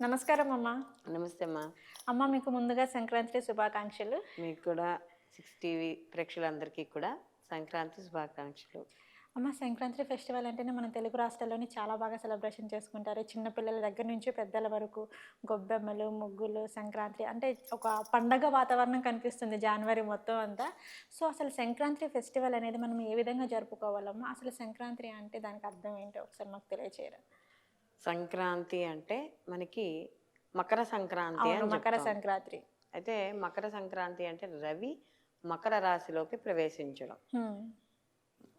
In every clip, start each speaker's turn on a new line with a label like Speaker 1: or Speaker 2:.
Speaker 1: నమస్కారం అమ్మ.
Speaker 2: నమస్తే అమ్మా.
Speaker 1: అమ్మ మీకు ముందుగా సంక్రాంతి శుభాకాంక్షలు.
Speaker 2: మీకు కూడా సిక్స్ టీవీ ప్రేక్షకులందరికీ కూడా సంక్రాంతి శుభాకాంక్షలు.
Speaker 1: అమ్మ సంక్రాంతి ఫెస్టివల్ అంటేనే మన తెలుగు రాష్ట్రాల్లోని చాలా బాగా సెలబ్రేషన్ చేసుకుంటారు. చిన్నపిల్లల దగ్గర నుంచి పెద్దల వరకు గొబ్బెమ్మలు ముగ్గులు సంక్రాంతి అంటే ఒక పండగ వాతావరణం కనిపిస్తుంది జనవరి మొత్తం అంతా. సో అసలు సంక్రాంతి ఫెస్టివల్ అనేది మనం ఏ విధంగా జరుపుకోవాలమ్మా? అసలు సంక్రాంతి అంటే దానికి అర్థం ఏంటో ఒకసారి మాకు తెలియచేయరా?
Speaker 2: సంక్రాంతి అంటే మనకి మకర సంక్రాంతి అని
Speaker 1: మకర
Speaker 2: చెప్తాం.
Speaker 1: సంక్రాంతి.
Speaker 2: అయితే మకర సంక్రాంతి అంటే రవి మకర రాశిలోకి ప్రవేశించడం.
Speaker 1: హ్మ్.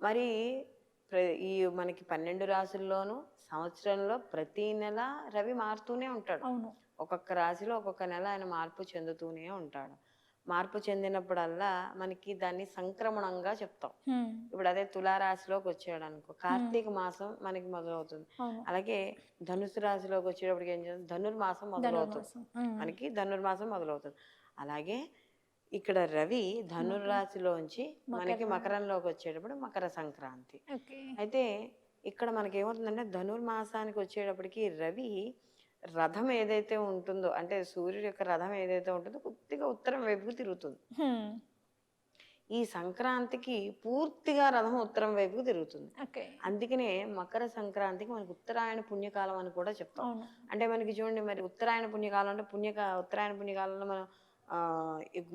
Speaker 2: మరి ప్ర- ఈ మనకి పన్నెండు రాశుల్లోనూ సంవత్సరంలో ప్రతి నెల రవి మారుతూనే ఉంటాడు.
Speaker 1: అవును.
Speaker 2: ఒక్కొక్క రాశిలో ఒక్కొక్క నెల ఆయన మార్పు చెందుతూనే ఉంటాడు. మార్పు చెందినప్పుడల్లా మనకి దాన్ని సంక్రమణంగా చెప్తాం. ఇప్పుడు అదే తులారాశిలోకి వచ్చాడు అనుకో కార్తీక మాసం మనకి మొదలవుతుంది. అలాగే ధనుసు రాశిలోకి వచ్చేటప్పటికి ఏం చేస్తుంది ధనుర్మాసం మొదలవుతుంది. మనకి ధనుర్మాసం మొదలవుతుంది. అలాగే ఇక్కడ రవి ధనుర్రాశిలోంచి మనకి మకరంలోకి వచ్చేటప్పుడు మకర సంక్రాంతి. అయితే ఇక్కడ మనకి ఏమవుతుందంటే ధనుర్మాసానికి వచ్చేటప్పటికి రవి రథం ఏదైతే ఉంటుందో అంటే సూర్యుడి యొక్క రథం ఏదైతే ఉంటుందో కొద్దిగా ఉత్తరం వైపుకు తిరుగుతుంది. ఈ సంక్రాంతికి పూర్తిగా రథం ఉత్తరం వైపుకు తిరుగుతుంది. అందుకనే మకర సంక్రాంతికి మనకి ఉత్తరాయణ పుణ్యకాలం అని కూడా చెప్తాం. అంటే మనకి చూడండి మరి ఉత్తరాయణ పుణ్యకాలం అంటే పుణ్యక ఉత్తరాయణ పుణ్యకాలంలో మనం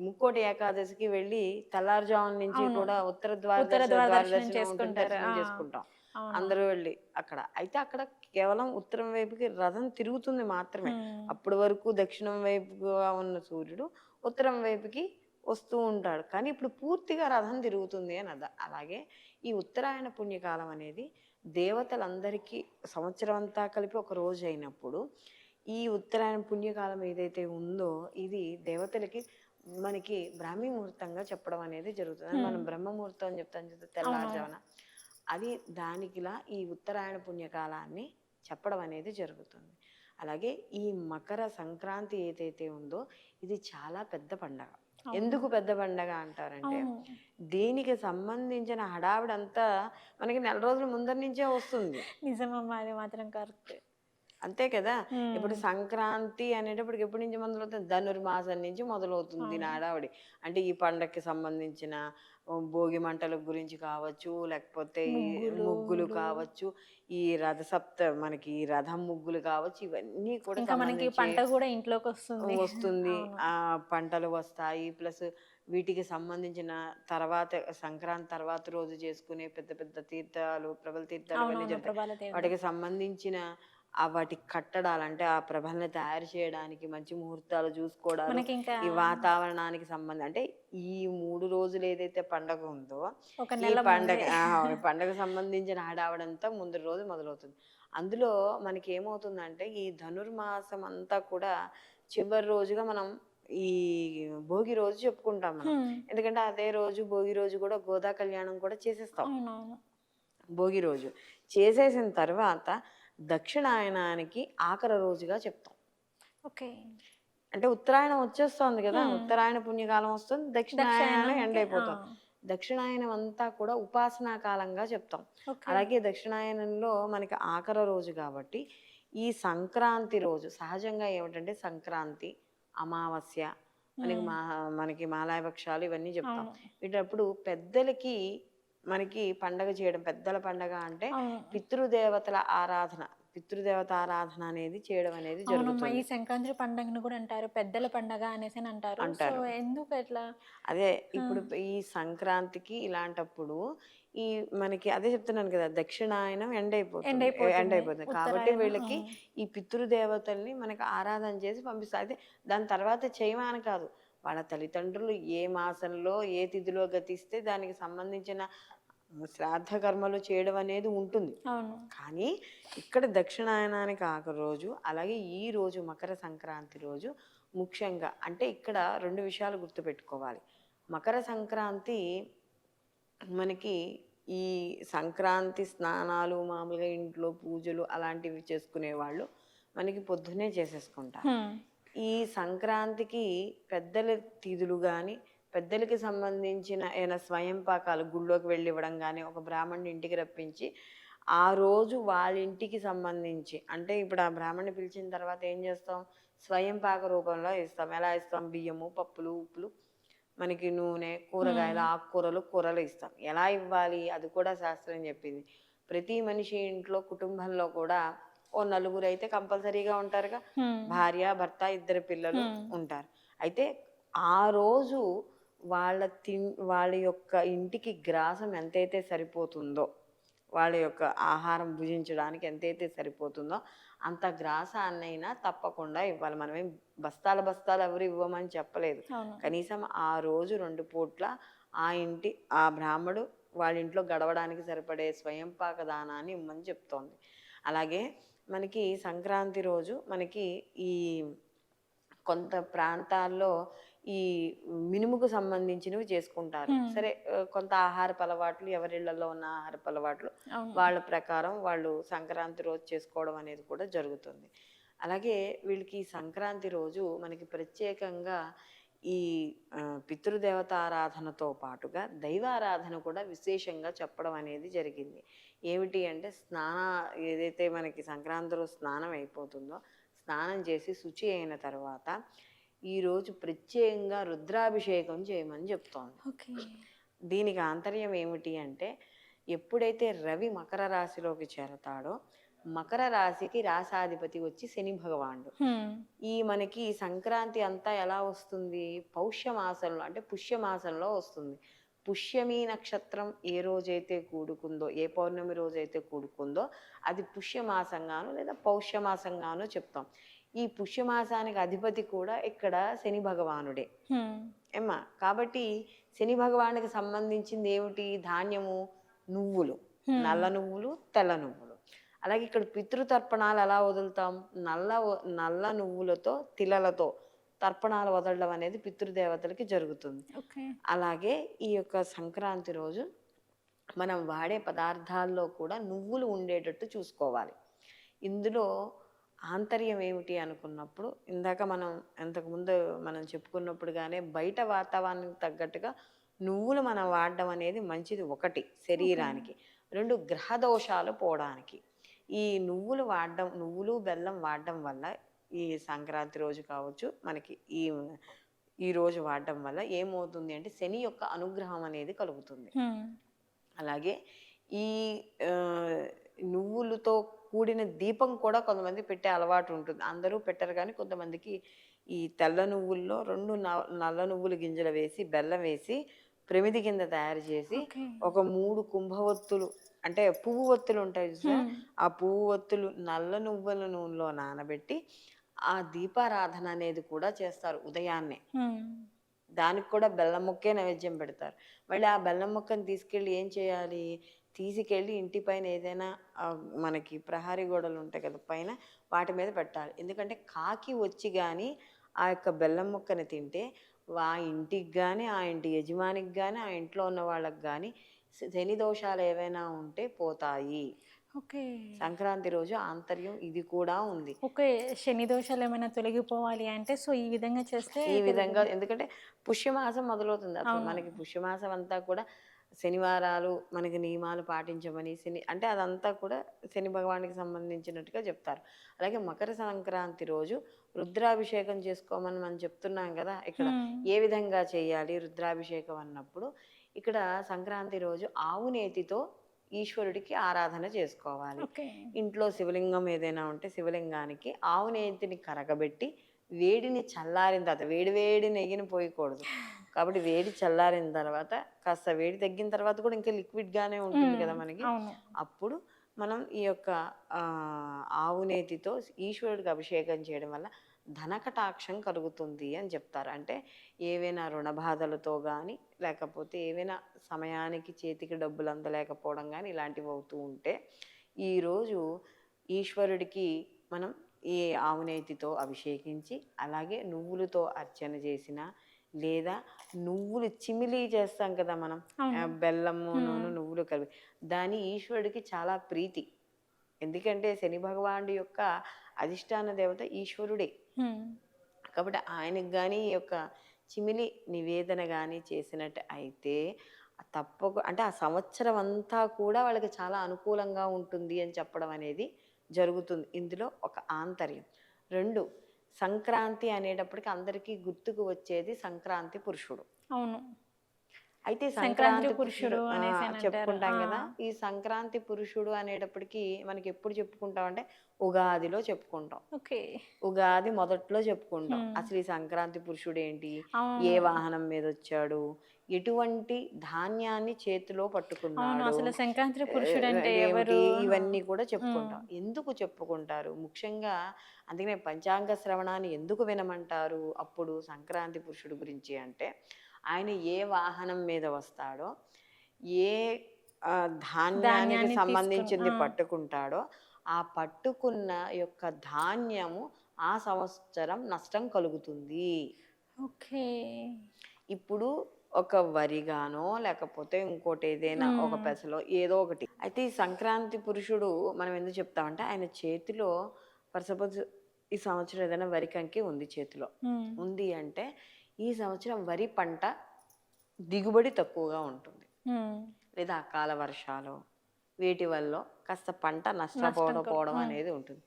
Speaker 2: ముక్కోటి ఏకాదశికి వెళ్ళి తెల్లారుజామున నుంచి. కూడా ఉత్తర ద్వార. చేసుకుంటాం. అందరూ వెళ్ళి అక్కడ. అయితే అక్కడ కేవలం ఉత్తరం వైపుకి రథం తిరుగుతుంది మాత్రమే. అప్పటి వరకు దక్షిణం వైపుగా ఉన్న సూర్యుడు ఉత్తరం వైపుకి వస్తూ ఉంటాడు. కానీ ఇప్పుడు పూర్తిగా రథం తిరుగుతుంది అని అలాగే ఈ ఉత్తరాయణ పుణ్యకాలం అనేది దేవతలందరికీ సంవత్సరం అంతా కలిపి ఒక రోజు అయినప్పుడు ఈ ఉత్తరాయణ పుణ్యకాలం ఏదైతే ఉందో ఇది దేవతలకి మనకి బ్రాహ్మీ ముహూర్తంగా చెప్పడం అనేది జరుగుతుంది. మనం బ్రహ్మ ముహూర్తం అని చెప్తాం చూస్తే తెల్లారుజామున. అది దానికిలా ఈ ఉత్తరాయణ పుణ్యకాలాన్ని చెప్పడం అనేది జరుగుతుంది. అలాగే ఈ మకర సంక్రాంతి ఏదైతే ఉందో ఇది చాలా పెద్ద పండగ. ఎందుకు పెద్ద పండగ అంటారంటే దీనికి సంబంధించిన హడావిడంతా మనకి నెల రోజుల ముందర నుంచే వస్తుంది.
Speaker 1: నిజమమ్మా అది మాత్రం కరెక్ట్.
Speaker 2: అంతే కదా? ఇప్పుడు సంక్రాంతి అనేటప్పటికి ఎప్పటి నుంచి మొదలవుతుంది? ధనుర్మాసం నుంచి మొదలవుతుంది దీని హడావిడి. అంటే ఈ పండగకి సంబంధించిన భోగి మంటల గురించి కావచ్చు లేకపోతే ఈ ముగ్గులు కావచ్చు ఈ రథసప్త మనకి ఈ రథం ముగ్గులు కావచ్చు ఇవన్నీ కూడా
Speaker 1: మనకి పంట కూడా ఇంట్లోకి వస్తుంది.
Speaker 2: వస్తుంది. ఆ పంటలు వస్తాయి. ప్లస్ వీటికి సంబంధించిన తర్వాత సంక్రాంతి తర్వాత రోజు చేసుకునే పెద్ద పెద్ద తీర్థాలు ప్రబల తీర్థాలు. వాటికి సంబంధించిన వాటి కట్టడాలు అంటే ఆ ప్రభల్ని తయారు చేయడానికి మంచి ముహూర్తాలు
Speaker 1: ఇంకా
Speaker 2: ఈ వాతావరణానికి సంబంధం అంటే ఈ మూడు రోజులు ఏదైతే పండగ ఉందో ఈ పండగ పండగ సంబంధించిన హడావడంతా ముందు రోజు మొదలవుతుంది. అందులో మనకి ఏమవుతుందంటే ఈ ధనుర్మాసం అంతా కూడా చివరి రోజుగా మనం ఈ భోగి రోజు చెప్పుకుంటాం మనం. ఎందుకంటే అదే రోజు భోగి రోజు కూడా గోదా కళ్యాణం కూడా చేసేస్తాం. భోగి రోజు చేసేసిన తర్వాత దక్షిణాయనానికి ఆఖరి రోజుగా చెప్తాం.
Speaker 1: ఓకే.
Speaker 2: అంటే ఉత్తరాయణం వచ్చేస్తోంది కదా ఉత్తరాయణ పుణ్యకాలం వస్తుంది దక్షిణాయనం ఎండ్ అయిపోతాం. దక్షిణాయనం అంతా కూడా ఉపాసనా కాలంగా చెప్తాం. అలాగే దక్షిణాయనంలో మనకి ఆఖరి రోజు కాబట్టి ఈ సంక్రాంతి రోజు సహజంగా ఏమిటంటే సంక్రాంతి అమావాస్య మనకి మా మనకి మాలాయపక్షాలు ఇవన్నీ చెప్తాం. వీటప్పుడు పెద్దలకి మనకి పండగ చేయడం పెద్దల పండగ అంటే పితృదేవతల ఆరాధన. పితృదేవత ఆరాధన అనేది చేయడం అనేది జరుగుతుంది.
Speaker 1: ఈ సంక్రాంతి పండుగను కూడా అంటారు. పెద్దల పండగ అనేసి అని అంటారు.
Speaker 2: అంటారు.
Speaker 1: ఎందుకు ఎట్లా
Speaker 2: అదే ఇప్పుడు ఈ సంక్రాంతికి ఇలాంటప్పుడు ఈ మనకి అదే చెప్తున్నాను కదా దక్షిణాయనం ఎండ్ అయిపోతుంది. ఎండ్ అయిపోతుంది కాబట్టి వీళ్ళకి ఈ పితృదేవతల్ని మనకి ఆరాధన చేసి పంపిస్తారు. అయితే దాని తర్వాత చేయమని కాదు. వాళ్ళ తల్లిదండ్రులు ఏ మాసంలో ఏ తిథిలో గతిస్తే దానికి సంబంధించిన శ్రాద్ధ కర్మలు చేయడం అనేది ఉంటుంది. కానీ ఇక్కడ దక్షిణాయనానికి ఆఖరి రోజు అలాగే ఈ రోజు మకర సంక్రాంతి రోజు ముఖ్యంగా అంటే ఇక్కడ రెండు విషయాలు గుర్తుపెట్టుకోవాలి. మకర సంక్రాంతి మనకి ఈ సంక్రాంతి స్నానాలు మామూలుగా ఇంట్లో పూజలు అలాంటివి చేసుకునే వాళ్ళు మనకి పొద్దున్నే చేసేసుకుంటారు. ఈ సంక్రాంతికి పెద్దల తిథులు కానీ పెద్దలకి సంబంధించిన ఏమైనా స్వయం పాకాలు గుళ్ళోకి వెళ్ళి ఇవ్వడం కానీ ఒక బ్రాహ్మణుని ఇంటికి రప్పించి ఆ రోజు వాళ్ళ ఇంటికి సంబంధించి అంటే ఇప్పుడు ఆ బ్రాహ్మణ్ణి పిలిచిన తర్వాత ఏం చేస్తాం? స్వయం పాక రూపంలో ఇస్తాం. ఎలా ఇస్తాం? బియ్యము పప్పులు ఉప్పులు మనకి నూనె కూరగాయలు ఆకుకూరలు కూరలు ఇస్తాం. ఎలా ఇవ్వాలి? అది కూడా శాస్త్రం చెప్పింది. ప్రతి మనిషి ఇంట్లో కుటుంబంలో కూడా ఓ నలుగురు అయితే కంపల్సరీగా ఉంటారుగా. భార్య భర్త ఇద్దరు పిల్లలు. ఉంటారు. అయితే ఆ రోజు వాళ్ళ తిన్ వాళ్ళ యొక్క ఇంటికి గ్రాసం ఎంతైతే సరిపోతుందో వాళ్ళ యొక్క ఆహారం భుజించడానికి ఎంతైతే సరిపోతుందో అంత గ్రాసాన్నైనా తప్పకుండా ఇవ్వాలి. మనమేం బస్తాల బస్తాలు ఎవరు ఇవ్వమని చెప్పలేదు. కనీసం ఆ రోజు రెండు పూట్ల ఆ ఇంటి ఆ బ్రాహ్మడు వాళ్ళ ఇంట్లో గడవడానికి సరిపడే స్వయం పాక దానాన్ని ఇమ్మని చెప్తోంది. అలాగే మనకి సంక్రాంతి రోజు మనకి ఈ కొంత ప్రాంతాల్లో ఈ మినుముకు సంబంధించినవి చేసుకుంటారు. సరే కొంత ఆహారపు అలవాట్లు ఎవరిళ్ళలో ఉన్న ఆహారపు అలవాట్లు వాళ్ళ ప్రకారం వాళ్ళు సంక్రాంతి రోజు చేసుకోవడం అనేది కూడా జరుగుతుంది. అలాగే వీళ్ళకి సంక్రాంతి రోజు మనకి ప్రత్యేకంగా ఈ ఆ, పితృదేవత ఆరాధనతో పాటుగా దైవారాధన కూడా విశేషంగా చెప్పడం అనేది జరిగింది. ఏమిటి అంటే స్నాన ఏదైతే మనకి సంక్రాంతి రోజు స్నానం అయిపోతుందో స్నానం చేసి శుచి అయిన తర్వాత ఈరోజు ప్రత్యేకంగా రుద్రాభిషేకం చేయమని చెప్తోంది.
Speaker 1: ఓకే.
Speaker 2: దీనికి ఆంతర్యం ఏమిటి అంటే ఎప్పుడైతే రవి మకర రాశిలోకి చేరతాడో మకర రాశికి రాసాధిపతి వచ్చి శని భగవానుడు. ఈ మనకి సంక్రాంతి అంతా ఎలా వస్తుంది? పౌష్యమాసంలో అంటే పుష్యమాసంలో వస్తుంది. పుష్యమి నక్షత్రం ఏ రోజైతే కూడుకుందో ఏ పౌర్ణమి రోజైతే కూడుకుందో అది పుష్యమాసంగాను లేదా పౌష్యమాసంగాను చెప్తాం. ఈ పుష్యమాసానికి అధిపతి కూడా ఇక్కడ శని భగవానుడే. ఏమ్మా కాబట్టి శని భగవానికి సంబంధించింది ఏమిటి? ధాన్యము నువ్వులు. నల్ల నువ్వులు తెల్ల నువ్వులు. అలాగే ఇక్కడ పితృతర్పణాలు ఎలా వదులుతాం? నల్ల నల్ల నువ్వులతో తిలలతో తర్పణాలు వదలడం అనేది పితృదేవతలకి జరుగుతుంది. అలాగే ఈ యొక్క సంక్రాంతి రోజు మనం వాడే పదార్థాల్లో కూడా నువ్వులు ఉండేటట్టు చూసుకోవాలి. ఇందులో ఆంతర్యం ఏమిటి అనుకున్నప్పుడు ఇందాక మనం ఇంతకుముందు మనం చెప్పుకున్నప్పుడుగానే బయట వాతావరణానికి తగ్గట్టుగా నువ్వులు మనం వాడడం అనేది మంచిది ఒకటి శరీరానికి. రెండు గ్రహ దోషాలు పోవడానికి. ఈ నువ్వులు వాడడం నువ్వులు బెల్లం వాడడం వల్ల ఈ సంక్రాంతి రోజు కావచ్చు మనకి ఈ ఈ రోజు వాడడం వల్ల ఏమవుతుంది అంటే శని యొక్క అనుగ్రహం అనేది కలుగుతుంది. అలాగే ఈ నువ్వులతో కూడిన దీపం కూడా కొంతమంది పెట్టే అలవాటు ఉంటుంది. అందరూ పెట్టరు కానీ కొంతమందికి ఈ తెల్ల నువ్వుల్లో రెండు నల్ల నువ్వులు గింజలు వేసి బెల్లం వేసి ప్రమిది కింద తయారు చేసి ఒక మూడు కుంభవత్తులు అంటే పువ్వు ఒత్తులు ఉంటాయి. ఆ పువ్వు ఒత్తులు నల్ల నువ్వుల నూనెలో నానబెట్టి ఆ దీపారాధన అనేది కూడా చేస్తారు ఉదయాన్నే. దానికి కూడా బెల్లం ముక్కే నైవేద్యం పెడతారు. మళ్ళీ ఆ బెల్లం ముక్కని తీసుకెళ్ళి ఏం చేయాలి? తీసుకెళ్ళి ఇంటి పైన ఏదైనా మనకి ప్రహారీ గోడలు ఉంటాయి కదా పైన వాటి మీద పెట్టాలి. ఎందుకంటే కాకి వచ్చి కానీ ఆ యొక్క బెల్లం ముక్కని తింటే ఆ ఇంటికి కానీ ఆ ఇంటి యజమానికి కానీ ఆ ఇంట్లో ఉన్న వాళ్ళకి కానీ శని దోషాలు ఏవైనా ఉంటే పోతాయి.
Speaker 1: ఓకే.
Speaker 2: సంక్రాంతి రోజు ఆంతర్యం ఇది కూడా ఉంది.
Speaker 1: ఓకే శని దోషాలు ఏమైనా తొలగిపోవాలి అంటే సో ఈ విధంగా చేస్తే
Speaker 2: ఈ విధంగా ఎందుకంటే పుష్యమాసం మొదలవుతుంది. అసలు. మనకి పుష్యమాసం అంతా కూడా శనివారాలు మనకి నియమాలు పాటించమని శని అంటే అదంతా కూడా శని భగవానికి సంబంధించినట్టుగా చెప్తారు. అలాగే మకర సంక్రాంతి రోజు రుద్రాభిషేకం చేసుకోమని మనం చెప్తున్నాం కదా ఇక్కడ. ఏ విధంగా చేయాలి రుద్రాభిషేకం అన్నప్పుడు? ఇక్కడ సంక్రాంతి రోజు ఆవు నేతితో ఈశ్వరుడికి ఆరాధన చేసుకోవాలి. ఇంట్లో శివలింగం ఏదైనా ఉంటే శివలింగానికి ఆవు నేతిని కరగబెట్టి వేడిని చల్లారిన తర్వాత వేడి వేడి నెయ్యిని పోయకూడదు. కాబట్టి వేడి చల్లారిన తర్వాత కాస్త వేడి తగ్గిన తర్వాత కూడా ఇంకా liquid గానే ఉంటుంది కదా. మనకి. అప్పుడు మనం ఈ యొక్క ఆవు నేతితో ఈశ్వరుడికి అభిషేకం చేయడం వల్ల ధనకటాక్షం కలుగుతుంది అని చెప్తారు. అంటే ఏవైనా రుణ బాధలతో కానీ లేకపోతే ఏవైనా సమయానికి చేతికి డబ్బులు అందలేకపోవడం కానీ ఇలాంటివి అవుతూ ఉంటే ఈరోజు ఈశ్వరుడికి మనం ఈ ఆవు నేతితో అభిషేకించి అలాగే నువ్వులతో అర్చన చేసిన లేదా నువ్వులు చిమిలి చేస్తాం కదా మనం. బెల్లము నూనె నువ్వులు కలిపి. దాని ఈశ్వరుడికి చాలా ప్రీతి. ఎందుకంటే శని భగవానుడి యొక్క అధిష్టాన దేవత ఈశ్వరుడే. కాబట్టి ఆయనకు కానీ ఈ యొక్క చిమిలి నివేదన కానీ చేసినట్టు అయితే తప్పకు అంటే ఆ సంవత్సరం అంతా కూడా వాళ్ళకి చాలా అనుకూలంగా ఉంటుంది అని చెప్పడం అనేది జరుగుతుంది. ఇందులో ఒక ఆంతర్యం. రెండు సంక్రాంతి అనేటప్పటికి అందరికీ గుర్తుకు వచ్చేది సంక్రాంతి పురుషుడు.
Speaker 1: అవును.
Speaker 2: అయితే
Speaker 1: సంక్రాంతి పురుషుడు.
Speaker 2: చెప్పుకుంటాం కదా. ఈ సంక్రాంతి పురుషుడు అనేటప్పటికి మనకి ఎప్పుడు చెప్పుకుంటాం అంటే ఉగాదిలో చెప్పుకుంటాం.
Speaker 1: ఓకే.
Speaker 2: ఉగాది మొదట్లో చెప్పుకుంటాం. అసలు ఈ సంక్రాంతి పురుషుడు ఏంటి ఏ వాహనం మీద వచ్చాడు ఎటువంటి ధాన్యాన్ని చేతిలో పట్టుకున్నాడు?
Speaker 1: అసలు సంక్రాంతి పురుషుడు అంటే? ఎవరు?
Speaker 2: ఇవన్నీ కూడా చెప్పుకుంటాం. ఎందుకు చెప్పుకుంటారు? ముఖ్యంగా అందుకనే పంచాంగ శ్రవణాన్ని ఎందుకు వినమంటారు? అప్పుడు సంక్రాంతి పురుషుడు గురించి అంటే ఆయన ఏ వాహనం మీద వస్తాడో ఏ ధాన్యానికి సంబంధించింది. పట్టుకుంటాడో ఆ పట్టుకున్న యొక్క ధాన్యము ఆ సంవత్సరం నష్టం కలుగుతుంది.
Speaker 1: ఓకే.
Speaker 2: ఇప్పుడు ఒక వరిగానో లేకపోతే ఇంకోటి ఏదైనా ఒక. పెసలో ఏదో ఒకటి అయితే ఈ సంక్రాంతి పురుషుడు మనం ఎందుకు చెప్తామంటే ఆయన చేతిలో ఫర్ సపోజ్ ఈ సంవత్సరం ఏదైనా వరి కంకి ఉంది చేతిలో. ఉంది అంటే ఈ సంవత్సరం వరి పంట దిగుబడి తక్కువగా ఉంటుంది. లేదా అకాల వర్షాలు వీటి వల్ల కాస్త పంట నష్టపోవడం పోవడం. అనేది ఉంటుంది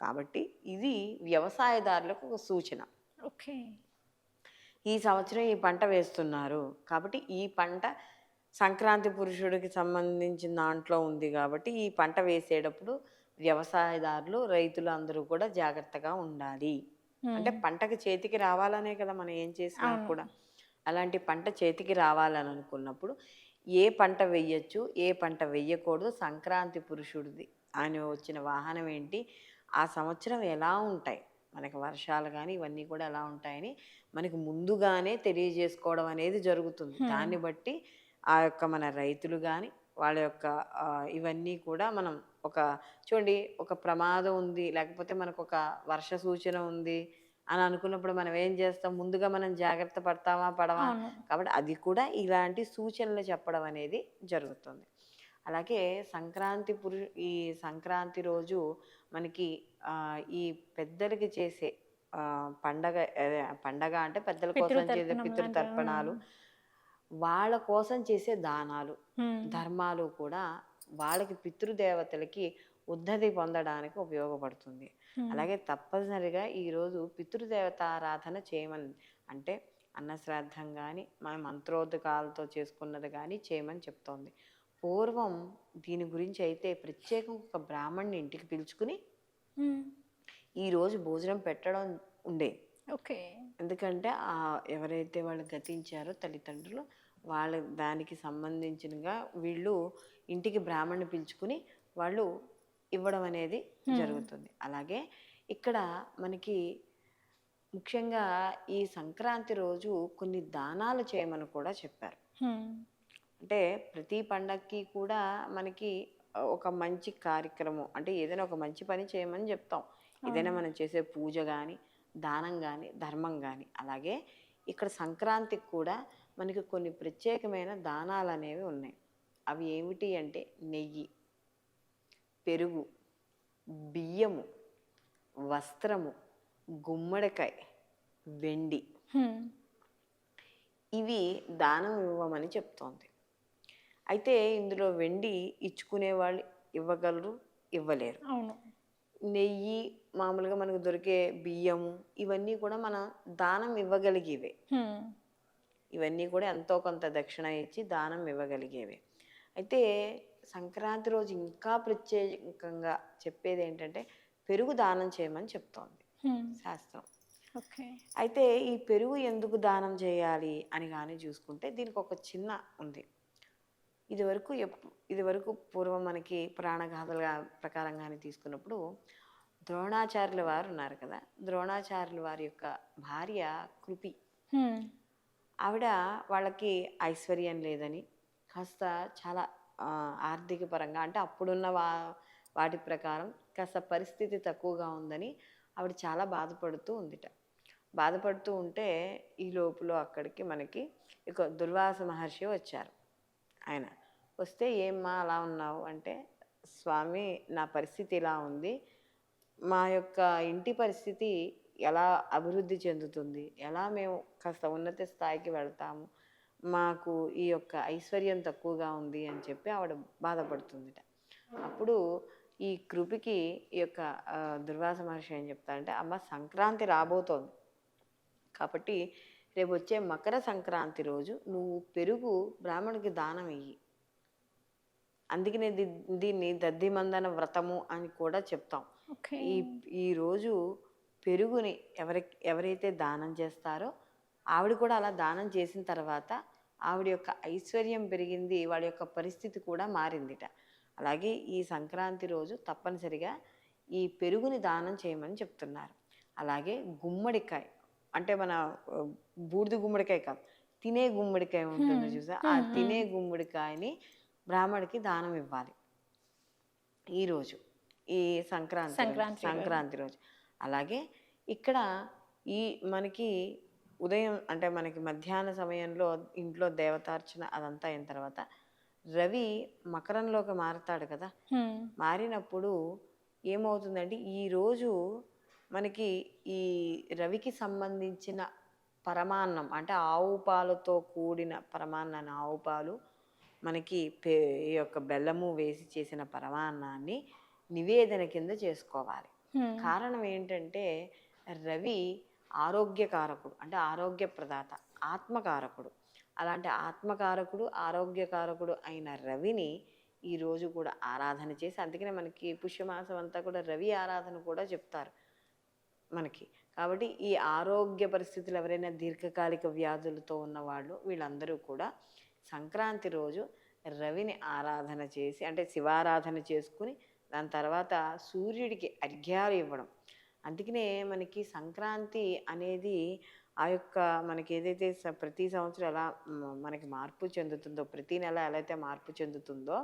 Speaker 2: కాబట్టి ఇది వ్యవసాయదారులకు ఒక సూచన
Speaker 1: ఓకే
Speaker 2: ఈ సంవత్సరం ఈ పంట వేస్తున్నారు. కాబట్టి ఈ పంట సంక్రాంతి పురుషుడికి సంబంధించిన దాంట్లో ఉంది కాబట్టి ఈ పంట వేసేటప్పుడు వ్యవసాయదారులు రైతులు అందరూ కూడా జాగ్రత్తగా ఉండాలి. అంటే పంటకి చేతికి రావాలనే కదా మనం ఏం చేసినా. కూడా. అలాంటి పంట చేతికి రావాలని అనుకున్నప్పుడు ఏ పంట వెయ్యొచ్చు ఏ పంట వెయ్యకూడదు సంక్రాంతి పురుషుడిది ఆయన వచ్చిన వాహనం ఏంటి? ఆ సంవత్సరం ఎలా ఉంటాయి? మనకి వర్షాలు కానీ ఇవన్నీ కూడా ఎలా ఉంటాయని మనకి ముందుగానే తెలియజేసుకోవడం అనేది జరుగుతుంది. దాన్ని బట్టి ఆ యొక్క మన రైతులు కానీ వాళ్ళ యొక్క ఇవన్నీ కూడా మనం ఒక చూడండి ఒక ప్రమాదం ఉంది లేకపోతే మనకు ఒక వర్ష సూచన ఉంది అని అనుకున్నప్పుడు మనం ఏం చేస్తాం? ముందుగా మనం జాగ్రత్త పడతామా పడవా కాబట్టి అది కూడా ఇలాంటి సూచనలు చెప్పడం అనేది జరుగుతుంది. అలాగే సంక్రాంతి పురు ఈ సంక్రాంతి రోజు మనకి ఈ పెద్దలకి చేసే పండగ పండగ అంటే పెద్దల కోసం చేసే
Speaker 1: పితృతర్పణం
Speaker 2: పితృతర్పణాలు. వాళ్ళ కోసం చేసే దానాలు. ధర్మాలు కూడా వాళ్ళకి పితృదేవతలకి ఉద్ధతి పొందడానికి ఉపయోగపడుతుంది. అలాగే తప్పనిసరిగా ఈరోజు పితృదేవతారాధన చేయమని అంటే అన్నశ్రాద్ధం కానీ మన మంత్రోదకాలతో చేసుకున్నది కానీ చేయమని చెప్తోంది పూర్వం దీని గురించి అయితే ప్రత్యేకం ఒక బ్రాహ్మణ్ణి ఇంటికి పిలుచుకుని. ఈరోజు భోజనం పెట్టడం ఉండే.
Speaker 1: ఓకే.
Speaker 2: ఎందుకంటే ఆ ఎవరైతే వాళ్ళు గతించారో తల్లిదండ్రులు వాళ్ళ దానికి సంబంధించినగా వీళ్ళు ఇంటికి బ్రాహ్మణ్ణి పిలుచుకుని వాళ్ళు ఇవ్వడం అనేది. జరుగుతుంది. అలాగే ఇక్కడ మనకి ముఖ్యంగా ఈ సంక్రాంతి రోజు కొన్ని దానాలు చేయమని కూడా చెప్పారు. అంటే ప్రతి పండక్కి కూడా మనకి ఒక మంచి కార్యక్రమం అంటే ఏదైనా ఒక మంచి పని చేయమని చెప్తాం ఏదైనా. మనం చేసే పూజ కానీ దానం కానీ ధర్మం కానీ అలాగే ఇక్కడ సంక్రాంతికి కూడా మనకి కొన్ని ప్రత్యేకమైన దానాలు అనేవి ఉన్నాయి అవి ఏమిటి అంటే నెయ్యి పెరుగు బియ్యము వస్త్రము గుమ్మడికాయ వెండి. ఇవి దానం ఇవ్వమని చెప్తోంది అయితే ఇందులో వెండి ఇచ్చుకునే వాళ్ళు ఇవ్వగలరు ఇవ్వలేరు.
Speaker 1: అవును.
Speaker 2: నెయ్యి మామూలుగా మనకు దొరికే బియ్యము ఇవన్నీ కూడా మనం దానం ఇవ్వగలిగేవే. ఇవన్నీ కూడా ఎంతో కొంత దక్షిణ ఇచ్చి దానం ఇవ్వగలిగేవే. అయితే సంక్రాంతి రోజు ఇంకా ప్రత్యేకంగా చెప్పేది ఏంటంటే పెరుగు దానం చేయమని చెప్తోంది. శాస్త్రం.
Speaker 1: ఓకే.
Speaker 2: అయితే ఈ పెరుగు ఎందుకు దానం చేయాలి అని కానీ చూసుకుంటే దీనికి ఒక చిన్న ఉంది. ఇది వరకు ఇది వరకు పూర్వం మనకి పురాణగాథల ప్రకారం కానీ తీసుకున్నప్పుడు ద్రోణాచార్యుల వారు ఉన్నారు కదా. ద్రోణాచార్యుల వారి యొక్క భార్య కృపి. ఆవిడ వాళ్ళకి ఐశ్వర్యం లేదని కాస్త చాలా ఆర్థిక పరంగా అంటే అప్పుడున్న వా వాటి ప్రకారం కాస్త పరిస్థితి తక్కువగా ఉందని ఆవిడ చాలా బాధపడుతూ ఉందిట. బాధపడుతూ ఉంటే ఈ లోపల అక్కడికి మనకి ఇక దుర్వాస మహర్షి వచ్చారు. ఆయన. వస్తే ఏమ్మా అలా ఉన్నావు? అంటే స్వామి నా పరిస్థితి ఇలా ఉంది. మా యొక్క ఇంటి పరిస్థితి ఎలా అభివృద్ధి చెందుతుంది? ఎలా మేము కాస్త ఉన్నత స్థాయికి వెళ్తాము? మాకు ఈ యొక్క ఐశ్వర్యం తక్కువగా ఉంది అని చెప్పి ఆవిడ బాధపడుతుందిట. అప్పుడు ఈ కృపికి ఈ యొక్క దుర్వాస మహర్షి ఏం చెప్తారంటే అమ్మ సంక్రాంతి రాబోతోంది. కాబట్టి రేపు వచ్చే మకర సంక్రాంతి రోజు నువ్వు పెరుగు బ్రాహ్మణుడికి దానం ఇయ్యి. అందుకనే దీన్ని దద్దిమందన వ్రతము అని కూడా చెప్తాం. ఈ ఈ రోజు పెరుగుని ఎవరి ఎవరైతే దానం చేస్తారో ఆవిడ కూడా అలా దానం చేసిన తర్వాత ఆవిడ యొక్క ఐశ్వర్యం పెరిగింది వాడి యొక్క పరిస్థితి కూడా మారిందిట. అలాగే ఈ సంక్రాంతి రోజు తప్పనిసరిగా ఈ పెరుగుని దానం చేయమని చెప్తున్నారు. అలాగే గుమ్మడికాయ అంటే మన బూడిద గుమ్మడికాయ కాదు తినే గుమ్మడికాయ ఉంటుంది చూసా ఆ తినే గుమ్మడికాయని బ్రాహ్మడికి దానం ఇవ్వాలి. ఈరోజు ఈ సంక్రాంతి
Speaker 1: సంక్రాంతి.
Speaker 2: సంక్రాంతి రోజు. అలాగే ఇక్కడ ఈ మనకి ఉదయం అంటే మనకి మధ్యాహ్న సమయంలో ఇంట్లో దేవతార్చన అదంతా అయిన తర్వాత రవి మకరంలోకి మారుతాడు కదా. మారినప్పుడు ఏమవుతుందంటే ఈరోజు మనకి ఈ రవికి సంబంధించిన పరమాన్నం అంటే ఆవు పాలతో కూడిన పరమాన్నాన్ని ఆవు పాలు మనకి పే ఈ యొక్క బెల్లము వేసి చేసిన పరమాన్నాన్ని నివేదన కింద చేసుకోవాలి. కారణం ఏంటంటే రవి ఆరోగ్యకారకుడు అంటే ఆరోగ్య ప్రదాత ఆత్మకారకుడు. అలాంటి ఆత్మకారకుడు ఆరోగ్యకారకుడు అయిన రవిని ఈ రోజు కూడా ఆరాధన చేసి అందుకనే మనకి పుష్యమాసం అంతా కూడా రవి ఆరాధన కూడా చెప్తారు. మనకి. కాబట్టి ఈ ఆరోగ్య పరిస్థితులు ఎవరైనా దీర్ఘకాలిక వ్యాధులతో ఉన్నవాళ్ళు వీళ్ళందరూ కూడా సంక్రాంతి రోజు రవిని ఆరాధన చేసి అంటే శివారాధన చేసుకుని దాని తర్వాత సూర్యుడికి అర్ఘ్యాలు ఇవ్వడం. అందుకనే మనకి సంక్రాంతి అనేది ఆ యొక్క మనకి ఏదైతే ప్రతి సంవత్సరం ఎలా మనకి మార్పు చెందుతుందో ప్రతి నెల ఎలా అయితే మార్పు చెందుతుందో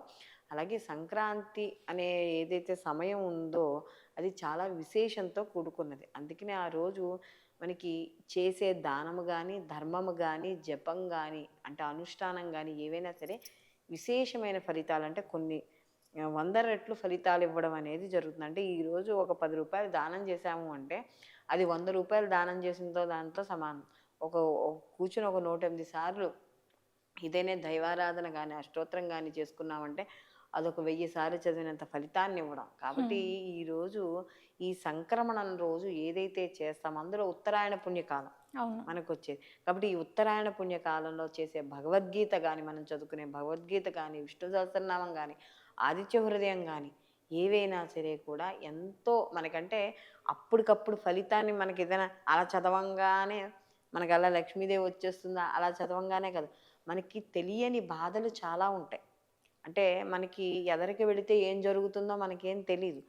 Speaker 2: అలాగే సంక్రాంతి అనే ఏదైతే సమయం ఉందో అది చాలా విశేషంతో కూడుకున్నది. అందుకనే ఆ రోజు మనకి చేసే దానము కానీ ధర్మము కానీ జపం కానీ అంటే అనుష్ఠానం కానీ ఏవైనా సరే విశేషమైన ఫలితాలు అంటే కొన్ని వంద రెట్లు ఫలితాలు ఇవ్వడం అనేది జరుగుతుంది. అంటే ఈరోజు ఒక పది రూపాయలు దానం చేశాము అంటే అది వంద రూపాయలు దానం చేసిందో దాంతో సమానం. ఒక కూర్చుని ఒక నూట ఎనిమిది సార్లు ఇదేనే దైవారాధన కానీ అష్టోత్తరం కానీ చేసుకున్నామంటే అదొక వెయ్యి సార్లు చదివినంత ఫలితాన్ని ఇవ్వడం. కాబట్టి ఈరోజు ఈ సంక్రమణం రోజు ఏదైతే చేస్తామో అందులో ఉత్తరాయణ పుణ్యకాలం
Speaker 1: అవును.
Speaker 2: మనకు వచ్చేది కాబట్టి ఈ ఉత్తరాయణ పుణ్యకాలంలో చేసే భగవద్గీత కానీ మనం చదువుకునే భగవద్గీత కానీ విష్ణు సహస్రనామం కానీ ఆదిత్య హృదయం కానీ ఏవైనా సరే కూడా ఎంతో మనకంటే అప్పటికప్పుడు ఫలితాన్ని మనకి ఏదైనా అలా చదవంగానే మనకి అలా లక్ష్మీదేవి వచ్చేస్తుందా? అలా చదవంగానే కదా. మనకి తెలియని బాధలు చాలా ఉంటాయి. అంటే మనకి ఎదరికి వెళితే ఏం జరుగుతుందో మనకేం తెలియదు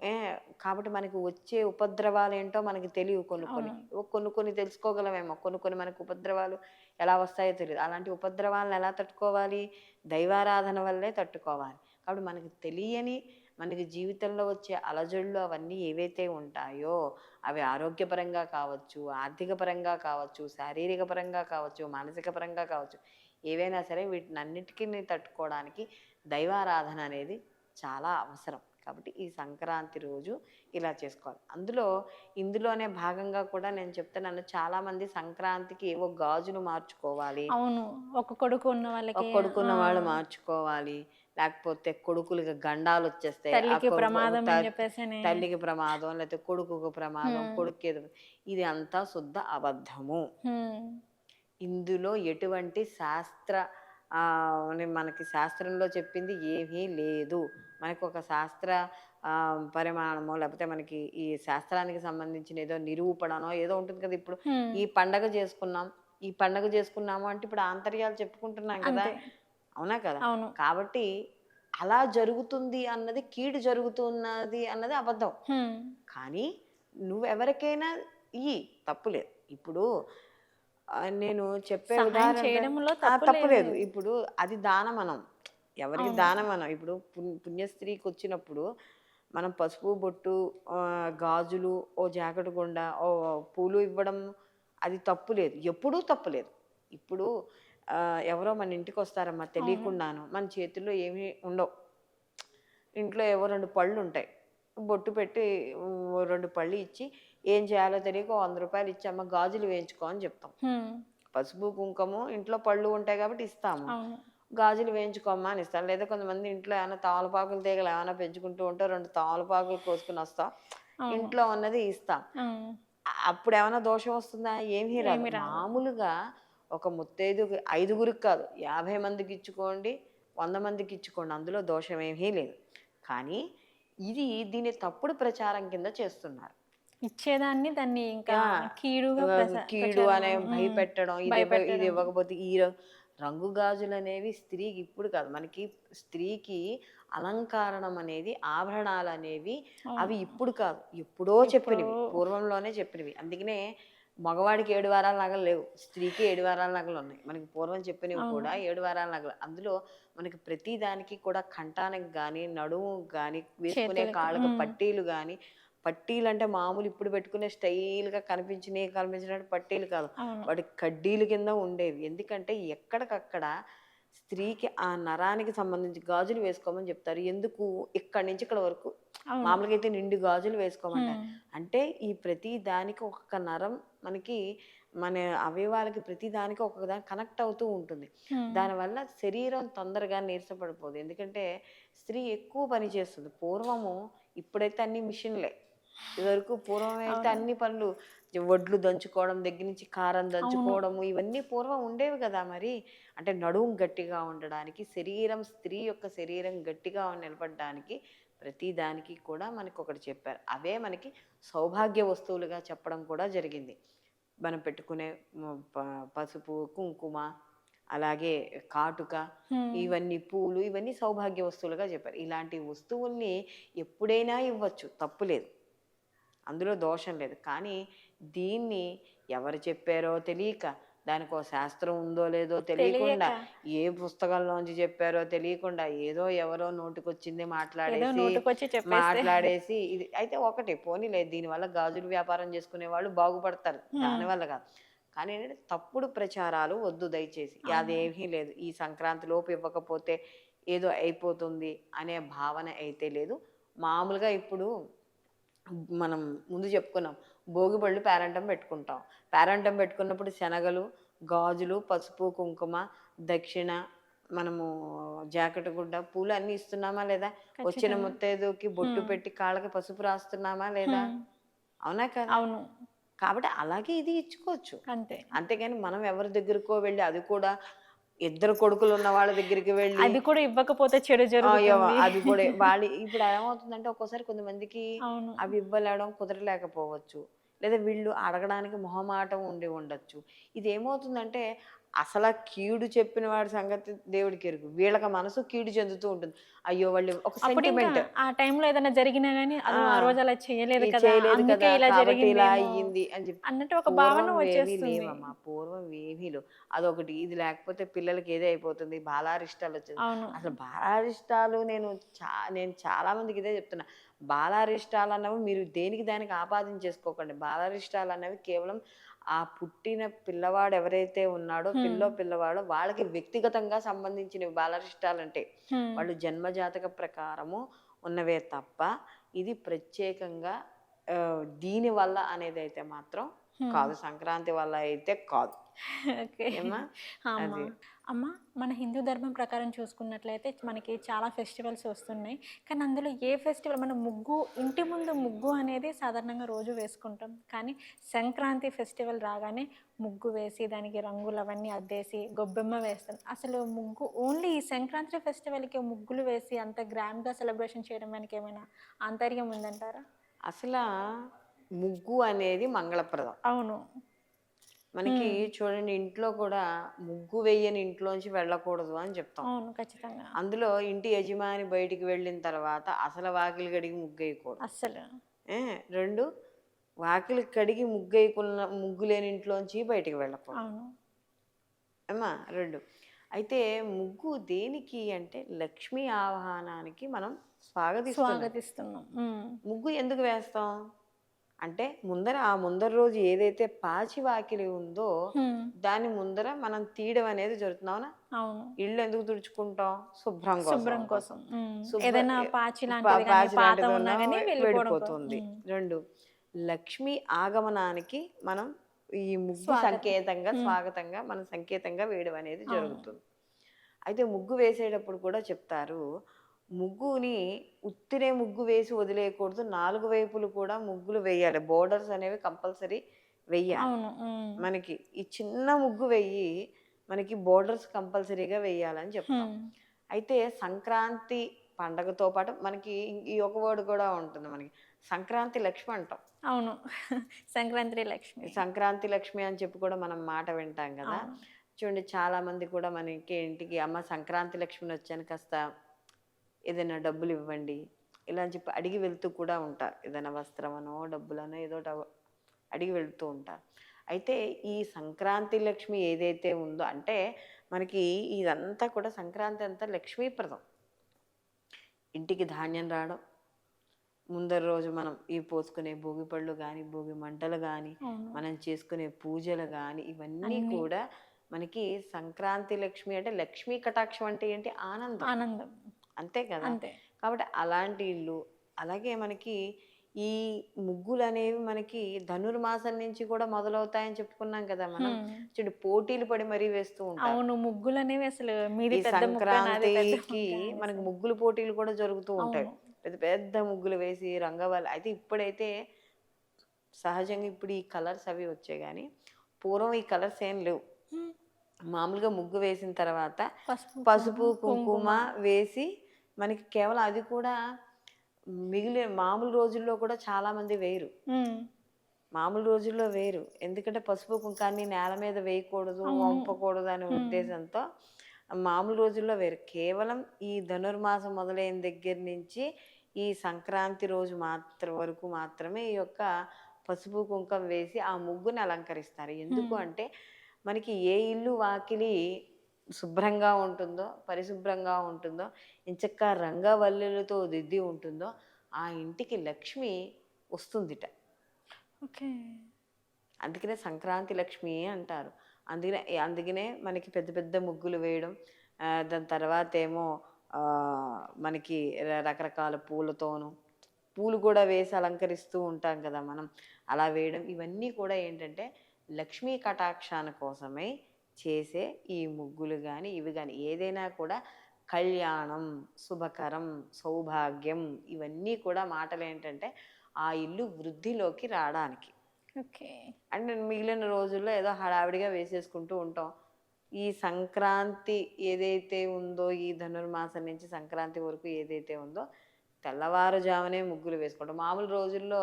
Speaker 2: ఏ కాబట్టి మనకి వచ్చే ఉపద్రవాలు ఏంటో మనకి తెలియవు కొన్ని కొన్ని. కొన్ని కొన్ని తెలుసుకోగలమేమో. కొన్ని కొన్ని మనకు ఉపద్రవాలు ఎలా వస్తాయో తెలియదు అలాంటి ఉపద్రవాలను ఎలా తట్టుకోవాలి? దైవారాధన వల్లే తట్టుకోవాలి. కాబట్టి మనకి తెలియని మనకి జీవితంలో వచ్చే అలజడులు అవన్నీ ఏవైతే ఉంటాయో అవి ఆరోగ్యపరంగా కావచ్చు ఆర్థిక పరంగా కావచ్చు శారీరక పరంగా కావచ్చు మానసిక పరంగా కావచ్చు ఏవైనా సరే వీటిని అన్నిటికీ తట్టుకోవడానికి దైవారాధన అనేది చాలా అవసరం. కాబట్టి ఈ సంక్రాంతి రోజు ఇలా చేసుకోవాలి. అందులో ఇందులోనే భాగంగా కూడా నేను చెప్తున్నాను చాలా మంది సంక్రాంతికి ఏవో గాజులు మార్చుకోవాలి.
Speaker 1: అవును. ఒక కొడుకు ఉన్న
Speaker 2: ఒక
Speaker 1: వాళ్ళకి
Speaker 2: కొడుకున్న వాళ్ళు మార్చుకోవాలి. లేకపోతే కొడుకులకి గండాలు వచ్చేస్తాయి.
Speaker 1: తల్లికి ప్రమాదం
Speaker 2: తల్లికి ప్రమాదం లేకపోతే కొడుకుకు ప్రమాదం కొడుకు ఇది అంతా శుద్ధ అబద్ధము. ఇందులో ఎటువంటి శాస్త్ర మనకి శాస్త్రంలో చెప్పింది ఏమీ లేదు. మనకు ఒక శాస్త్ర ఆ, పరిమాణమో లేకపోతే మనకి ఈ శాస్త్రానికి సంబంధించిన ఏదో నిరూపణనో ఏదో ఉంటుంది కదా ఇప్పుడు. ఈ పండగ చేసుకున్నాం ఈ పండగ చేసుకున్నాము అంటే ఇప్పుడు ఆంతర్యాలు చెప్పుకుంటున్నాం కదా. అవునా కదా?
Speaker 1: అవును.
Speaker 2: కాబట్టి అలా జరుగుతుంది అన్నది కీడు జరుగుతున్నది అన్నది అబద్ధం. కానీ నువ్వెవరికైనా ఇయ్యి తప్పులేదు ఇప్పుడు నేను చెప్పే ఉదాహరణ
Speaker 1: చేయడంలో
Speaker 2: ఆ,
Speaker 1: తప్పు
Speaker 2: తప్పులేదు
Speaker 1: లేదు.
Speaker 2: ఇప్పుడు అది దానమనం. ఎవరికి దానమనం? ఇప్పుడు పుణ్య- పుణ్యస్త్రీకి వచ్చినప్పుడు మనం పసుపు బొట్టు గాజులు ఓ జాకెట్ గుండ ఓ పూలు ఇవ్వడం అది తప్పు లేదు. ఎప్పుడూ తప్పు లేదు. ఇప్పుడు ఎవరో మన ఇంటికి వస్తారమ్మా తెలియకుండాను మన చేతుల్లో ఏమీ ఉండవు. ఇంట్లో ఏవో రెండు పళ్ళు ఉంటాయి. బొట్టు పెట్టి రెండు పళ్ళు ఇచ్చి ఏం చేయాలో తెలియక వంద రూపాయలు ఇచ్చి అమ్మ గాజులు వేయించుకో అని చెప్తాం. పసుపు కుంకుమ ఇంట్లో పళ్ళు ఉంటాయి కాబట్టి ఇస్తాము. గాజులు వేయించుకోమ్మా అని ఇస్తాను లేదా కొంతమంది ఇంట్లో ఏమైనా తామలపాకులు తీగలు ఏమైనా పెంచుకుంటూ ఉంటే రెండు తామలపాకులు కోసుకుని వస్తాం. ఇంట్లో ఉన్నది ఇస్తాం. అప్పుడు ఏమైనా దోషం వస్తుందా? ఏమీ రాదు.
Speaker 1: ఏమీ రాదు.
Speaker 2: మామూలుగా ఒక ముత్తైదు ఐదుగురికి కాదు యాభై మందికి ఇచ్చుకోండి వంద మందికి ఇచ్చుకోండి అందులో దోషం ఏమీ లేదు కానీ ఇది దీన్ని తప్పుడు ప్రచారం కింద చేస్తున్నారు
Speaker 1: ఇచ్చేదాన్ని దాన్ని ఇంకా. కీడుగా
Speaker 2: కీడు
Speaker 1: ప్రచారం.
Speaker 2: అనే. భయపెట్టడం ఇది ఇది. ఇవ్వకపోతే ఈ రంగు గాజులు అనేవి స్త్రీకి ఇప్పుడు కాదు మనకి స్త్రీకి అలంకారణం అనేది ఆభరణాలు అనేవి అవి ఇప్పుడు కాదు ఎప్పుడో చెప్పినవి పూర్వంలోనే చెప్పినవి అందుకనే మగవాడికి ఏడు వారాల నగలు లేవు. స్త్రీకి ఏడు వారాల నగలు ఉన్నాయి. మనకి పూర్వం చెప్పినవి కూడా ఏడు వారాల నగలు. అందులో మనకి ప్రతి దానికి కూడా కంఠానికి కానీ నడుము కానీ వేసుకునే కాళ్ళకి. పట్టీలు కానీ పట్టీలు అంటే మామూలు ఇప్పుడు పెట్టుకునే స్టైల్గా కనిపించినవి కనిపించినట్టు పట్టీలు కాదు. వాటి కడ్డీలు కింద ఉండేవి. ఎందుకంటే ఎక్కడికక్కడ స్త్రీకి ఆ నరానికి సంబంధించి గాజులు వేసుకోమని చెప్తారు. ఎందుకు? ఇక్కడి నుంచి ఇక్కడ వరకు. మామూలుగా అయితే నిండు గాజులు వేసుకోమంటారు. అంటే ఈ ప్రతి దానికి ఒక్కొక్క నరం మనకి మన అవయవాలకి ప్రతి దానికి ఒక్కొక్క దానికి కనెక్ట్ అవుతూ ఉంటుంది. దానివల్ల శరీరం తొందరగా నీరసపడిపోదు. ఎందుకంటే స్త్రీ ఎక్కువ పని చేస్తుంది. పూర్వము ఇప్పుడైతే అన్ని మిషన్లే. ఇదివరకు పూర్వం అయితే అన్ని పనులు వడ్లు దంచుకోవడం దగ్గర నుంచి కారం దంచుకోవడము ఇవన్నీ పూర్వం ఉండేవి కదా మరి. అంటే నడుము గట్టిగా ఉండడానికి శరీరం స్త్రీ యొక్క శరీరం గట్టిగా నిలబడడానికి ప్రతి దానికి కూడా మనకి ఒకటి చెప్పారు. అవే మనకి సౌభాగ్య వస్తువులుగా చెప్పడం కూడా జరిగింది. మనం పెట్టుకునే పసుపు కుంకుమ అలాగే కాటుక. ఇవన్నీ పూలు ఇవన్నీ సౌభాగ్య వస్తువులుగా చెప్పారు. ఇలాంటి వస్తువుల్ని ఎప్పుడైనా ఇవ్వచ్చు తప్పులేదు అందులో దోషం లేదు. కానీ దీన్ని ఎవరు చెప్పారో తెలియక దానికి ఒక శాస్త్రం ఉందో లేదో తెలియకుండా ఏ పుస్తకంలోంచి చెప్పారో తెలియకుండా ఏదో ఎవరో నోటికొచ్చింది మాట్లాడేసి మాట్లాడేసి ఇది అయితే ఒకటి పోనీ లేదు దీనివల్ల గాజులు వ్యాపారం చేసుకునే వాళ్ళు బాగుపడతారు దానివల్ల కాదు. కానీ ఏంటంటే తప్పుడు ప్రచారాలు వద్దు దయచేసి. అదేమీ లేదు. ఈ సంక్రాంతి లోపు ఇవ్వకపోతే ఏదో అయిపోతుంది అనే భావన అయితే లేదు. మామూలుగా ఇప్పుడు మనం ముందు చెప్పుకున్నాం భోగి పళ్ళు పేరంటం పెట్టుకుంటాం. పేరంటం పెట్టుకున్నప్పుడు శనగలు గాజులు పసుపు కుంకుమ దక్షిణ మనము జాకెట్ గుడ్డ పూలు అన్ని ఇస్తున్నామా లేదా? వచ్చిన ముత్తైదుకి బొట్టు పెట్టి కాళ్ళకి పసుపు రాస్తున్నామా లేదా. అవునా కదా?
Speaker 1: అవును.
Speaker 2: కాబట్టి అలాగే ఇది ఇచ్చుకోవచ్చు.
Speaker 1: అంతే.
Speaker 2: అంతేగాని మనం ఎవరి దగ్గరకో వెళ్ళి అది కూడా ఇద్దరు కొడుకులు ఉన్న వాళ్ళ దగ్గరికి వెళ్ళి
Speaker 1: అది కూడా ఇవ్వకపోతే చెడు
Speaker 2: అయ్యో,
Speaker 1: జరుగుతుంది.
Speaker 2: అది కూడా వాళ్ళు ఇప్పుడు ఏమవుతుందంటే ఒక్కోసారి కొంతమందికి అవి ఇవ్వలేడం కుదరలేకపోవచ్చు. లేదా వీళ్ళు అడగడానికి మొహమాటం ఉండి ఉండొచ్చు. ఇది ఏమవుతుందంటే అసలు కీడు చెప్పిన వాడి సంగతి దేవుడికి ఎరుగు. వీళ్ళకి మనసు కీడు చెందుతూ ఉంటుంది. అయ్యో వాళ్ళు ఒక సెంటిమెంట్
Speaker 1: ఆ టైంలో ఏదైనా జరిగినా గానీ అది ఆ రోజు అలా చేయలేదు కదా
Speaker 2: కాబట్టి ఇలా అయ్యింది అని చెప్పి
Speaker 1: అన్నట్టు ఒక భావన
Speaker 2: లేవమ్మా పూర్వం ఏమీ లేవు. అదొకటి. ఇది లేకపోతే పిల్లలకి ఏదే అయిపోతుంది. బాలారిష్టాలు వచ్చేది. అసలు బాలారిష్టాలు నేను చా నేను చాలా మందికి ఇదే చెప్తున్నా. బాలారిష్టాలు అన్నవి మీరు దేనికి దానికి ఆపాదించేసుకోకండి. బాలారిష్టాలు అన్నవి కేవలం ఆ పుట్టిన పిల్లవాడు ఎవరైతే ఉన్నాడో పిల్లో పిల్లవాడో వాళ్ళకి వ్యక్తిగతంగా సంబంధించినవి బాలారిష్టాలు అంటే
Speaker 1: హ్మ్.
Speaker 2: వాళ్ళు జన్మజాతక ప్రకారము ఉన్నవే తప్ప ఇది ప్రత్యేకంగా ఆ, దీని వల్ల అనేది అయితే మాత్రం కాదు సంక్రాంతి వల్ల అయితే కాదు.
Speaker 1: అమ్మా. మన హిందూ ధర్మం ప్రకారం చూసుకున్నట్లయితే మనకి చాలా ఫెస్టివల్స్ వస్తున్నాయి. కానీ అందులో ఏ ఫెస్టివల్ మన ముగ్గు ఇంటి ముందు ముగ్గు అనేది సాధారణంగా రోజు వేసుకుంటాం. కానీ సంక్రాంతి ఫెస్టివల్ రాగానే ముగ్గు వేసి దానికి రంగులు అవన్నీ అద్దేసి గొబ్బెమ్మ వేస్తాం. అసలు ముగ్గు ఓన్లీ ఈ సంక్రాంతి ఫెస్టివల్కి ముగ్గులు వేసి అంత గ్రాండ్గా సెలబ్రేషన్ చేయడం వెనక ఏమైనా ఆంతర్యం ఉందంటారా?
Speaker 2: అసలు ముగ్గు అనేది మంగళప్రదం.
Speaker 1: అవును.
Speaker 2: మనకి చూడండి ఇంట్లో కూడా ముగ్గు వేయని ఇంట్లోంచి వెళ్ళకూడదు అని చెప్తాం.
Speaker 1: అవును ఖచ్చితంగా.
Speaker 2: అందులో ఇంటి యజమాని బయటికి వెళ్ళిన తర్వాత అసలు వాకిలి కడిగి ముగ్గు వేయకూడదు.
Speaker 1: అస్సలు.
Speaker 2: ఏ, రెండు వాకిలి కడిగి ముగ్గు వేయకున్న ముగ్గు లేని ఇంట్లోంచి బయటికి వెళ్ళకూడదు.
Speaker 1: అవును.
Speaker 2: అమ్మా రెండు. అయితే ముగ్గు దేనికి అంటే లక్ష్మీ ఆవాహనానికి మనం స్వాగతిస్తున్నాం.
Speaker 1: స్వాగతిస్తున్నాం.
Speaker 2: ముగ్గు ఎందుకు వేస్తాం? అంటే ముందర ఆ ముందర రోజు ఏదైతే పాచి వాకిలి ఉందో. దాని ముందర మనం తీయడం అనేది జరుగుతుంది అవునా
Speaker 1: అవును
Speaker 2: ఇల్లు ఎందుకు తుడుచుకుంటాం శుభ్రం కోసం
Speaker 1: శుభ్రం ఏదైనా పాచి.
Speaker 2: వెళ్ళిపోతుంది. రెండు లక్ష్మీ ఆగమనానికి మనం ఈ ముగ్గు. సంకేతంగా. స్వాగతంగా మన సంకేతంగా వేయడం అనేది. జరుగుతుంది అయితే ముగ్గు వేసేటప్పుడు కూడా చెప్తారు ముగ్గుని ఉత్తినే ముగ్గు వేసి వదిలేయకూడదు. నాలుగు వైపులు కూడా ముగ్గులు వేయాలి. బోర్డర్స్ అనేవి కంపల్సరీ వెయ్యాలి. మనకి ఈ చిన్న ముగ్గు వెయ్యి మనకి బోర్డర్స్ కంపల్సరీగా వేయాలని చెప్తాం. అయితే సంక్రాంతి పండగతో పాటు మనకి ఈ ఒక వర్డ్ కూడా ఉంటుంది మనకి. సంక్రాంతి లక్ష్మి అంటాం.
Speaker 1: అవును. సంక్రాంతి లక్ష్మి.
Speaker 2: సంక్రాంతి లక్ష్మి అని చెప్పి కూడా మనం మాట వింటాం కదా. చూడండి చాలా మంది కూడా మనకి ఇంటికి అమ్మ సంక్రాంతి లక్ష్మిని వచ్చాను కాస్త ఏదైనా డబ్బులు ఇవ్వండి ఇలా అని చెప్పి అడిగి వెళ్తూ కూడా ఉంటారు ఏదైనా వస్త్రమనో డబ్బులనో ఏదో అడిగి వెళ్తూ ఉంటారు అయితే ఈ సంక్రాంతి లక్ష్మి ఏదైతే ఉందో అంటే మనకి ఇదంతా కూడా సంక్రాంతి అంతా లక్ష్మీప్రదం ఇంటికి ధాన్యం రావడం ముందర రోజు మనం ఈ పోసుకునే భోగి పళ్ళు కానీ భోగి మంటలు కానీ. మనం చేసుకునే పూజలు కానీ ఇవన్నీ. కూడా మనకి సంక్రాంతి లక్ష్మి అంటే లక్ష్మీ కటాక్షం అంటే ఏంటి? ఆనందం.
Speaker 1: ఆనందం.
Speaker 2: అంతే కదా
Speaker 1: అంతే
Speaker 2: కాబట్టి అలాంటి ఇల్లు అలాగే మనకి ఈ ముగ్గులు అనేవి మనకి ధనుర్మాసం నుంచి కూడా మొదలవుతాయని చెప్పుకున్నాం కదా మనం. చూడు పోటీలు పడి మరీ వేస్తూ ఉంటాం
Speaker 1: అవును ముగ్గులు అనేవి అసలు
Speaker 2: సంక్రాంతికి మనకి. ముగ్గులు పోటీలు కూడా జరుగుతూ ఉంటాయి. పెద్ద పెద్ద ముగ్గులు వేసి రంగవల్లి అయితే ఇప్పుడైతే సహజంగా ఇప్పుడు ఈ కలర్స్ అవి వచ్చాయి కానీ పూర్వం ఈ కలర్స్ ఏం లేవు. మామూలుగా ముగ్గు వేసిన తర్వాత
Speaker 1: పసుపు
Speaker 2: కుంకుమ వేసి మనకి కేవలం అది కూడా మిగిలిన మామూలు రోజుల్లో కూడా చాలా మంది వేయరు. మామూలు రోజుల్లో వేరు ఎందుకంటే పసుపు కుంకాన్ని నేల మీద వేయకూడదు. వంపకూడదు అనే. ఉద్దేశంతో మామూలు రోజుల్లో వేరు కేవలం ఈ ధనుర్మాసం మొదలైన దగ్గర నుంచి ఈ సంక్రాంతి రోజు మాత్రం వరకు మాత్రమే ఈ యొక్క పసుపు కుంకం వేసి ఆ ముగ్గుని అలంకరిస్తారు ఎందుకు. అంటే మనకి ఏ ఇల్లు వాకిలి శుభ్రంగా ఉంటుందో పరిశుభ్రంగా ఉంటుందో ఇంచక్క రంగవల్లులతో దిద్ది ఉంటుందో ఆ ఇంటికి లక్ష్మి వస్తుందిట.
Speaker 1: ఓకే.
Speaker 2: అందుకనే సంక్రాంతి లక్ష్మి అంటారు. అందుకనే అందుకనే మనకి పెద్ద పెద్ద ముగ్గులు వేయడం దాని తర్వాత ఏమో మనకి రకరకాల పూలతోనూ పూలు కూడా వేసి అలంకరిస్తూ ఉంటాం కదా మనం. అలా వేయడం ఇవన్నీ కూడా ఏంటంటే లక్ష్మీ కటాక్షాల కోసమై చేసే ఈ ముగ్గులు కానీ ఇవి కానీ ఏదైనా కూడా కళ్యాణం శుభకరం సౌభాగ్యం ఇవన్నీ కూడా మాటలు ఏంటంటే ఆ ఇల్లు వృద్ధిలోకి రావడానికి.
Speaker 1: ఓకే.
Speaker 2: అండ్ మిగిలిన రోజుల్లో ఏదో హడావిడిగా వేసేసుకుంటూ ఉంటాం. ఈ సంక్రాంతి ఏదైతే ఉందో ఈ ధనుర్మాసం నుంచి సంక్రాంతి వరకు ఏదైతే ఉందో తెల్లవారుజామునే ముగ్గులు వేసుకుంటాం. మామూలు రోజుల్లో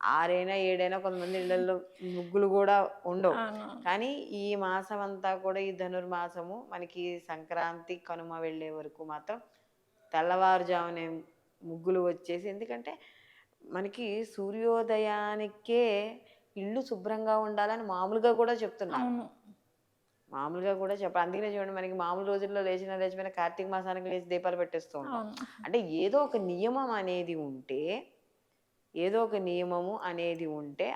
Speaker 2: ఆరైనా ఏడైనా కొంతమంది ఇళ్ళల్లో ముగ్గులు కూడా ఉండవు. కానీ ఈ మాసం అంతా కూడా ఈ ధనుర్మాసము మనకి సంక్రాంతి కనుమ వెళ్ళే వరకు మాత్రం తెల్లవారుజామునే ముగ్గులు వచ్చేసి ఎందుకంటే మనకి సూర్యోదయానికే ఇల్లు శుభ్రంగా ఉండాలని మామూలుగా కూడా చెప్తున్నారు.
Speaker 1: అవును.
Speaker 2: మామూలుగా కూడా చెప్పాలి అందుకనే చూడండి మనకి మామూలు రోజుల్లో లేచిన లేచిపోయిన కార్తీక మాసానికి లేచి దీపాలు పెట్టేస్తూ ఉంటాం. అంటే ఏదో ఒక నియమం అనేది ఉంటే ఏదో ఒక నియమము అనేది ఉంటే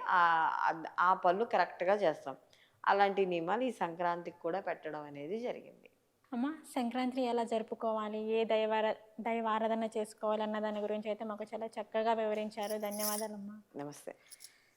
Speaker 2: ఆ పనులు కరెక్ట్గా చేస్తాం. అలాంటి నియమాలు ఈ సంక్రాంతికి కూడా పెట్టడం అనేది జరిగింది.
Speaker 1: అమ్మ సంక్రాంతి ఎలా జరుపుకోవాలి? ఏ దైవార దైవారాధన చేసుకోవాలి అన్న దాని గురించి అయితే మాకు చాలా చక్కగా వివరించారు. ధన్యవాదాలమ్మా.
Speaker 2: నమస్తే.